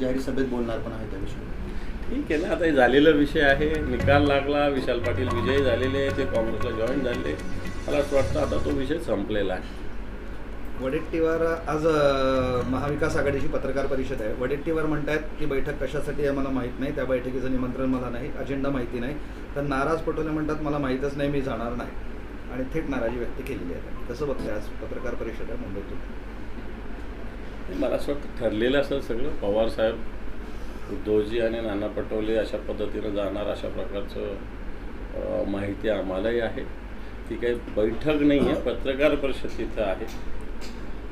जाहीर सभेत बोलणार पण आहे त्या विषयी ठीक आहे ना आता हे झालेला विषय आहे. निकाल लागला विशाल पाटील विजयी झालेले आहे ते काँग्रेसला जॉईन झाले मला असं वाटतं आता तो विषय संपलेला आहे. वडेट्टीवार आज अ, महाविकास आघाडीची पत्रकार परिषद आहे. वडेट्टीवार म्हणतायत की बैठक कशासाठी आहे मला माहीत नाही. त्या बैठकीचं निमंत्रण मला नाही. अजेंडा माहिती नाही. तर नाराज पटोले म्हणतात मला माहीतच नाही मी जाणार नाही. आणि थेट नाराजी व्यक्त केलेली आहे. कसं बघते आज पत्रकार परिषद आहे मुंबईतून. मला असं वाटतं ठरलेलं असेल सगळं. पवारसाहेब उद्धवजी आणि नाना पटोले अशा पद्धतीनं जाणार अशा प्रकारचं माहिती आम्हालाही आहे. ती काही बैठक नाही आहे पत्रकार परिषद तिथं आहे.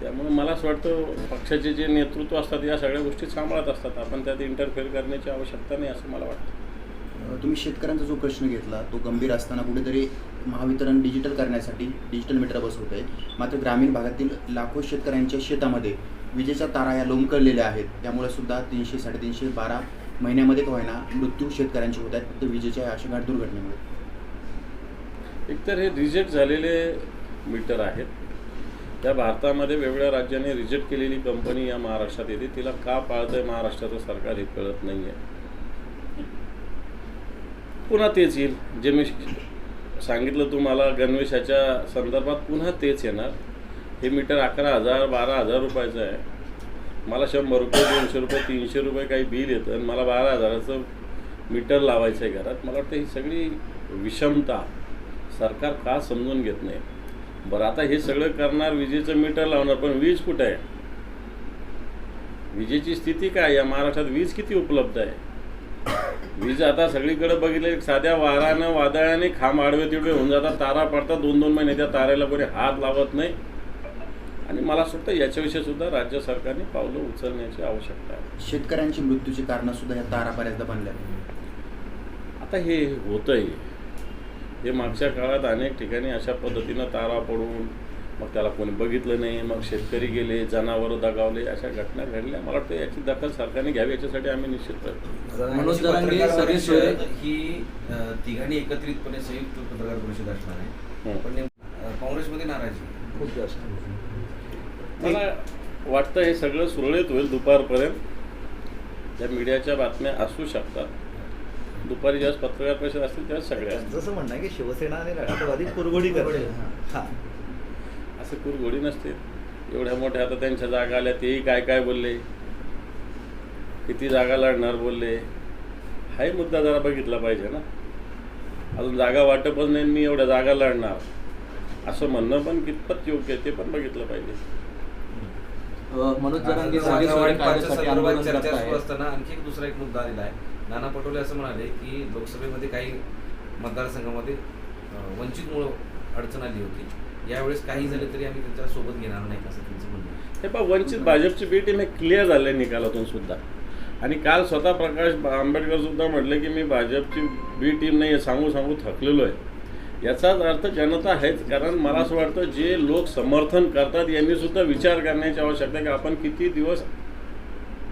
त्यामुळे मला असं वाटतं पक्षाचे जे नेतृत्व असतात या सगळ्या गोष्टी सांभाळत असतात. आपण त्यात इंटरफेअर करण्याची आवश्यकता नाही असं मला वाटतं. तुम्ही शेतकऱ्यांचा जो प्रश्न घेतला तो गंभीर असताना कुठेतरी महावितरण डिजिटल करण्यासाठी डिजिटल मीटर बसवत आहे मात्र ग्रामीण भागातील लाखो शेतकऱ्यांच्या शेतामध्ये विजेच्या तारा या लोंबकळलेल्या आहेत. त्यामुळे सुद्धा तीनशे साडेतीनशे बारा महिन्यामध्ये का होईना मृत्यू शेतकऱ्यांचे होत आहेत. फक्त विजेच्या अशा घाट दुर्घटनेमुळे. एकतर हे रिजेक्ट झालेले मीटर आहेत. त्या भारतामध्ये वेगवेगळ्या राज्याने रिजेक्ट केलेली कंपनी या महाराष्ट्रात येते. तिला का पाळतंय महाराष्ट्राचं सरकार हे कळत नाही आहे पुन्हा तेच येईल. जे मी सांगितलं तुम्हाला गणवेशाच्या संदर्भात पुन्हा तेच येणार. हे मीटर अकरा हजार बारा हजार रुपयाचं आहे. मला शंभर रुपये दोनशे रुपये तीनशे रुपये काही बिल येतं आणि मला बारा हजाराचं मीटर लावायचं आहे घरात. मला वाटतं ही सगळी विषमता सरकार का समजून घेत नाही? बरं आता हे सगळं करणार विजेचं मीटर लावणार पण वीज कुठं आहे? विजेची स्थिती काय? या महाराष्ट्रात वीज किती उपलब्ध आहे? वीज आता सगळीकडे बघितलं साध्या वारानं वादळाने खांब आडवे तिडवे होऊन जातात तारा पडतात दोन दोन महिने त्या तारेला कोणी हात लावत नाही. आणि मला असं वाटतं याच्याविषयी सुद्धा राज्य सरकारने पावलं उचलण्याची आवश्यकता आहे. शेतकऱ्यांची मृत्यूची कारणं सुद्धा या तारा बऱ्याचदा बनल्या. आता हे होतंय. हे मागच्या काळात अनेक ठिकाणी अशा पद्धतीनं तारा पडून मग त्याला कोणी बघितलं नाही मग शेतकरी गेले जनावरं दगावले अशा घटना घडल्या. मला वाटतं याची दखल सरकारने घ्यावी याच्यासाठी आम्ही निश्चित सोय- ही तिघांनी एकत्रितपणे संयुक्त पत्रकार परिषद असणार आहे. हं. पण काँग्रेसमध्ये नाराजी. खूप जास्त. मला वाटतं हे सगळं सुरळीत होईल दुपारपर्यंत. त्या मीडियाच्या बातम्या असू शकतात. दुपारी ज्यावेळेस पत्रकार परिषद असतील त्यावेळेस सगळ्या जसं म्हणणं की शिवसेना आणि राष्ट्रवादी कुरघोडी करते हां. असं कुरघोडी नसते एवढ्या मोठ्या आता त्यांच्या जागा आल्या तेही काय काय बोलले? किती जागा लढणार बोलले? हाही मुद्दा जरा बघितला पाहिजे ना. अजून जागा वाटपच नाही मी एवढ्या जागा लढणार. असं म्हणणं पण कितपत योग्य आहे ते पण बघितलं पाहिजे. मनोज जरांगे जागा काढण्यासाठी आंदोलन चर्चा सुरू असताना आणखी एक दुसरा एक मुद्दा आलेला आहे. नाना पटोले असं म्हणाले की लोकसभेमध्ये काही मतदारसंघामध्ये अ, वंचितमुळं अडचण आली होती. यावेळेस काही झाले तरी आम्ही त्यांच्यासोबत घेणार नाही असं त्यांचं म्हणणं. हे पहा वंचित भाजपची बी टीम हे क्लिअर झाले निकालातून सुद्धा. आणि काल स्वतः प्रकाश आंबेडकर सुद्धा म्हटले की मी भाजपची बी टीम नाही सांगू सांगू थकलेलो आहे. याचाच अर्थ जनता आहेच कारण मला असं वाटतं जे लोक समर्थन करतात यांनी सुद्धा विचार करण्याची आवश्यकता आहे की आपण किती दिवस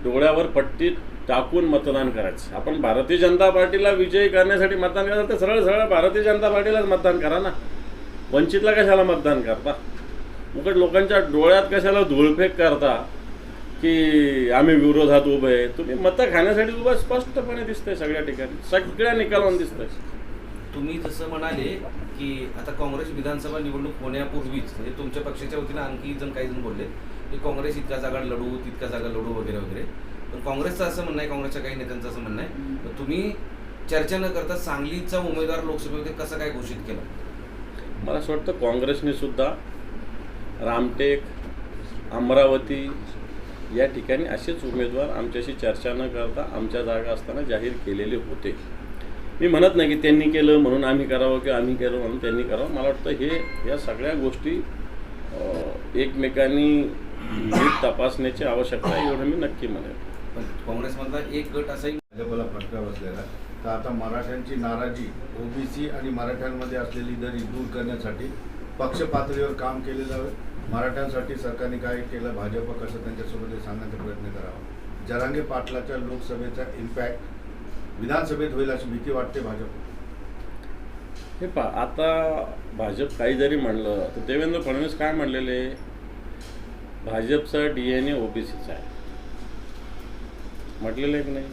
डोळ्यावर पट्टी टाकून मतदान करायचं. आपण भारतीय जनता पार्टीला विजयी करण्यासाठी मतदान करायचं तर सरळ सरळ भारतीय जनता पार्टीलाच मतदान करा ना. वंचितला कशाला मतदान करता? उकट लोकांच्या डोळ्यात कशाला धुळफेक करता की आम्ही विरोधात उभे आहे? तुम्ही मतं खाण्यासाठी उभं स्पष्टपणे दिसतंय सगळ्या ठिकाणी. सगळ्या निकालावून दिसतंय. तुम्ही जसं म्हणाले की आता काँग्रेस विधानसभा निवडणूक होण्यापूर्वीच म्हणजे तुमच्या पक्षाच्या वतीनं आणखी जण काही जण बोलले की काँग्रेस इतका जागा लढू तितक्या जागा लढू वगैरे वगैरे. पण काँग्रेसचं असं म्हणणं आहे काँग्रेसच्या काही नेत्यांचं असं म्हणणं आहे. तर तुम्ही चर्चा न करता सांगलीचा उमेदवार लोकसभेमध्ये कसा काय घोषित केला? मला असं वाटतं काँग्रेसने सुद्धा रामटेक अमरावती या ठिकाणी असेच उमेदवार आमच्याशी चर्चा न करता आमच्या जागा असताना जाहीर केलेले होते. मी म्हणत नाही की त्यांनी केलं म्हणून आम्ही करावं किंवा आम्ही केलं म्हणून त्यांनी करावं. मला वाटतं हे या सगळ्या गोष्टी एकमेकांनी नीट तपासण्याची आवश्यकता आहे एवढं मी नक्की म्हणेन. पण काँग्रेसमधला एक गट असाही भाजपला फटका बसलेला. तर आता मराठ्यांची नाराजी ओबीसी आणि मराठ्यांमध्ये असलेली दरी दूर करण्यासाठी पक्ष पातळीवर काम केले जावे. मराठ्यांसाठी सरकारने काय केलं भाजप कसं त्यांच्यासोबत सांगण्याचा प्रयत्न करावा. जरांगे पाटलाच्या लोकसभेचा इम्पॅक्ट विधानसभेत होईल अशी भीती वाटते भाजप. हे पा आता भाजप काही जरी म्हणलं तर देवेंद्र फडणवीस काय म्हणलेले? भाजपचा डी एन ए ओबीसीचा आहे. म्हटलेलं आहे की नाही?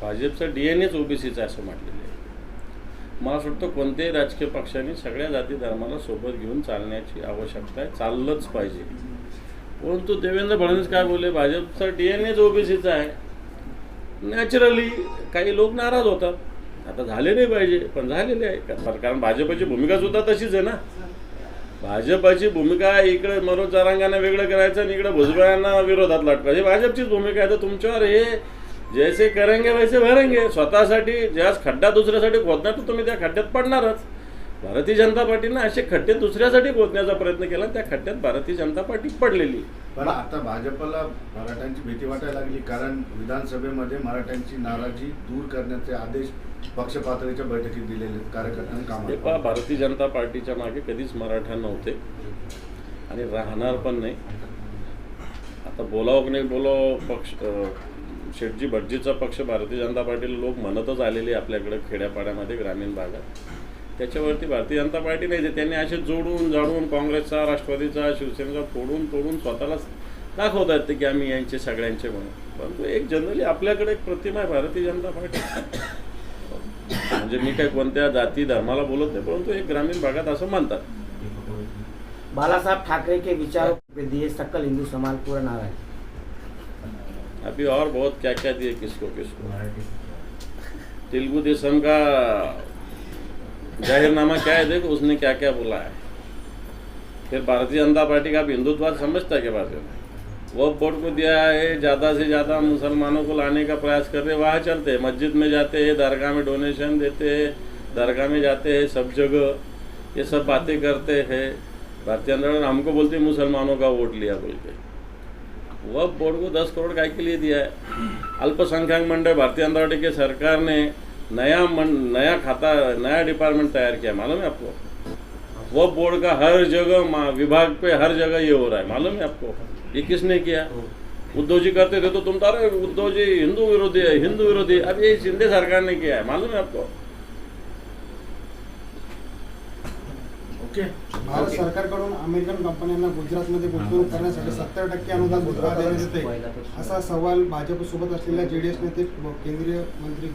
भाजपचा डी एन एच ओबीसीचा आहे असं म्हटलेलं आहे. मला वाटतं कोणत्याही राजकीय पक्षाने सगळ्या जाती धर्माला सोबत घेऊन चालण्याची आवश्यकता आहे चाललंच पाहिजे. परंतु देवेंद्र फडणवीस काय बोलले? भाजपचा डी एन एच ओबीसीचा आहे. नॅचरली काही लोक नाराज होतात. आता झाले नाही पाहिजे पण झालेले आहे. कारण भाजपची भूमिका सुद्धा तशीच आहे ना. भाजपाची भूमिका इकडे मनोज चारांगांना वेगळं करायचं आणि इकडे भुजबळांना विरोधात लटकायचं. भाजपचीच भूमिका आहे. तर तुमच्यावर हे जैसे करेंगे वैसे भरेंगे. स्वतःसाठी ज्यास खड्डा दुसऱ्यासाठी खोदणार तर तुम्ही त्या खड्ड्यात पडणारच. भारतीय जनता पार्टीनं असे खड्डे दुसऱ्यासाठी खोदण्याचा प्रयत्न केला त्या खड्ड्यात भारतीय जनता पार्टी पडलेली. पण आता भाजपला मराठ्यांची भीती वाटायला लागली कारण विधानसभेमध्ये मराठ्यांची नाराजी दूर करण्याचे आदेश पक्ष पातळीच्या बैठकीत दिलेले कार्यकर्त्यांनी भारतीय जनता पार्टीच्या मागे कधीच मराठा नव्हते आणि राहणार पण नाही. आता बोलावं की नाही बोलावं पक्ष शेटजी भटजीचा पक्ष भारतीय जनता पार्टीला लोक म्हणतच आलेले आपल्याकडे खेड्यापाड्यामध्ये ग्रामीण भागात. त्याच्यावरती भारतीय जनता पार्टी नाही त्यांनी असे जोडून जाडून काँग्रेसचा राष्ट्रवादीचा शिवसेनेचा फोडून तोडून स्वतःलाच दाखवतात ते की आम्ही यांचे सगळ्यांचे म्हणून. परंतु एक जनरली आपल्याकडे एक प्रतिमा आहे भारतीय जनता पार्टी. म्हणजे मी काय कोणत्या जाती धर्माला बोलत नाही परंतु एक ग्रामीण भागात असं म्हणतात. बाला साहब ठाकरे के विचारों पे दिए सकल हिंदू समाज पूरा नाराज. अभी और बहुत क्या क्या दिए किसको? किसको तेलुगु देशम का जाहिरनामा क्या है, देखो उसने क्या क्या बोला है। फिर भारतीय जनता पार्टी का आप हिंदुत्ववाद समझता है क्या बात है? वो बोर्ड को दिया है, ज़्यादा से ज़्यादा मुसलमानों को लाने का प्रयास कर रहे हैं, वहाँ चलते हैं, मस्जिद में जाते हैं, दरगाह में डोनेशन देते हैं, दरगाह में जाते हैं, सब जगह ये सब बातें करते हैं। भारतीय जनता पार्टी हमको बोलते मुसलमानों का वोट लिया बोल के। वह बोर्ड को दस करोड़ काय के लिए दिया है। अल्पसंख्यक मंडल, भारतीय जनता पार्टी के सरकार ने नया मन, नया खाता नया डिपार्टमेंट तैयार किया मालूम है आपको? वह बोर्ड का हर जगह मा- विभाग पे हर जगह ये हो रहा है मालूम है आपको? ये किसने किया? उद्धव जी करते थे तो तुम तो अरे उद्धव जी हिंदू विरोधी है हिंदू विरोधी अब ये शिंदे सरकार ने किया है मालूम है आपको? ओके। भारत सरकारकडून अमेरिकन कंपन्यांना गुजरातमध्ये गुंतवणूक करण्यासाठी सत्तर टक्के अनुदान गुजरात देण्यात येते. असा सवाल भाजपसोबत असलेल्या जेडीएस नेते केंद्रीय मंत्री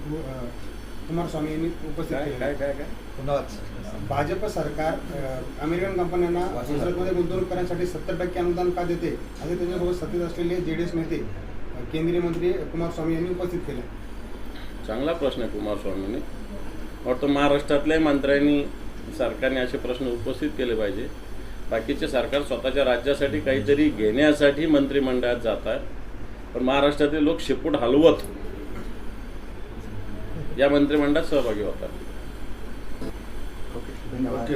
कुमारस्वामी यांनी उपस्थित काय काय केले काय काय? भाजप सरकार अ, अमेरिकन कंपन्यांना गुजरातमध्ये गुंतवणूक करण्यासाठी सत्तर टक्के अनुदान का देते? असे त्याच्यासोबत सत्तेत असलेले जेडीएस नेते अ, केंद्रीय मंत्री कुमारस्वामी यांनी उपस्थित केले. चांगला प्रश्न आहे कुमारस्वामीने वाटतं महाराष्ट्रातल्याही मंत्र्यांनी सरकारने असे प्रश्न उपस्थित केले पाहिजे. बाकीचे सरकार स्वतःच्या राज्यासाठी काहीतरी घेण्यासाठी मंत्रिमंडळात जातात. पण महाराष्ट्रातील लोक शेपूट हलवत. या मंत्रिमंडळात सहभागी होतात. ओके धन्यवाद.